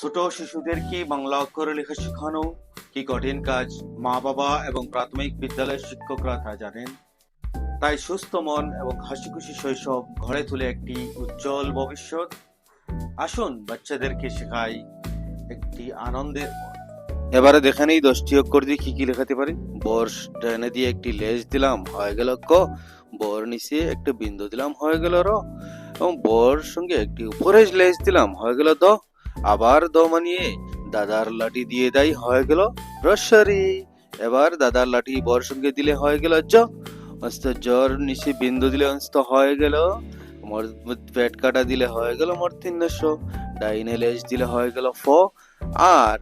ছোট শিশুদেরকে বাংলা অক্ষর লেখা শেখানো, কি কঠিন কাজ, মা বাবা এবং প্রাথমিক বিদ্যালয়ের শিক্ষকরা তা জানেন। তাই সুস্থ মন এবং হাসি খুশি শৈশব ঘরে তুলে একটি উজ্জ্বল ভবিষ্যৎ। আসুন বাচ্চাদেরকে শেখাই একটি আনন্দের এবারে দেখে নেই দশটি অক্ষর দিয়ে কি কি লেখাতে পারি। বর্ষ ডানে দিয়ে একটি লেজ দিলাম, হয়ে গেল ক। বর নিচে একটা বিন্দু দিলাম, হয়ে গেল র। এবং বর সঙ্গে একটি উপরে লেজ দিলাম, হয়ে গেল দ। আবার দ মানিয়ে দাদার লাঠি দিয়ে দেয়, হয়ে গেল রসরি। এবার দাদার লাঠি বর সঙ্গে দিলে হয়ে গেল জ। মস্ত জ্বর নিচে বিন্দু দিলে অস্ত হয়ে গেল। মোর পেট কাটা দিলে হয়ে গেল মোর তিনশো ডাইনে লেজ দিলে হয়ে গেল ফ। আর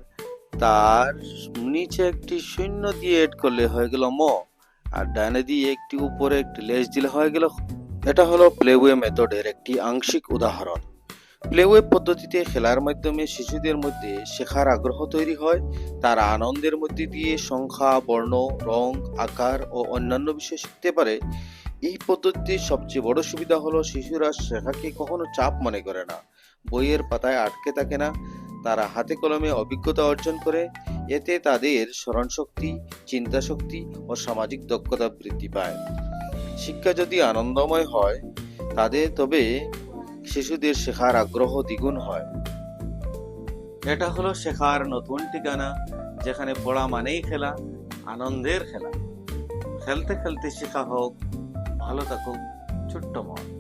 তার নিচে একটি শূন্য দিয়ে এড করলে হয়ে গেল ম। আর ডাইনে দিয়ে একটি উপরে একটি লেজ দিলে হয়ে গেল। এটা হলো প্লেওয়ে মেথডের একটি আংশিক উদাহরণ। প্লেওয়ে পদ্ধতিতে খেলার মাধ্যমে শিশুদের মধ্যে শেখার আগ্রহ তৈরি হয়। তারা আনন্দের মধ্যে দিয়ে সংখ্যা, বর্ণ, রং, আকার ও অন্যান্য বিষয় শিখতে পারে। এই পদ্ধতির সবচেয়ে বড় সুবিধা হলো শিশুরা শেখাকে কখনো চাপ মনে করে না। বইয়ের পাতায় আটকে থাকে না। তারা হাতে কলমে অভিজ্ঞতা অর্জন করে। এতে তাদের স্মরণশক্তি চিন্তা শক্তি ও সামাজিক দক্ষতা বৃদ্ধি পায়। শিক্ষা যদি আনন্দময় হয়, তাদের তবে শিশুদের শেখার আগ্রহ দ্বিগুণ হয়। এটা হলো শেখার নতুন ঠিকানা, যেখানে পড়া মানেই খেলা, আনন্দের খেলা। খেলতে খেলতে শেখা হোক, ভালো থাকুক, ছোট্ট মন।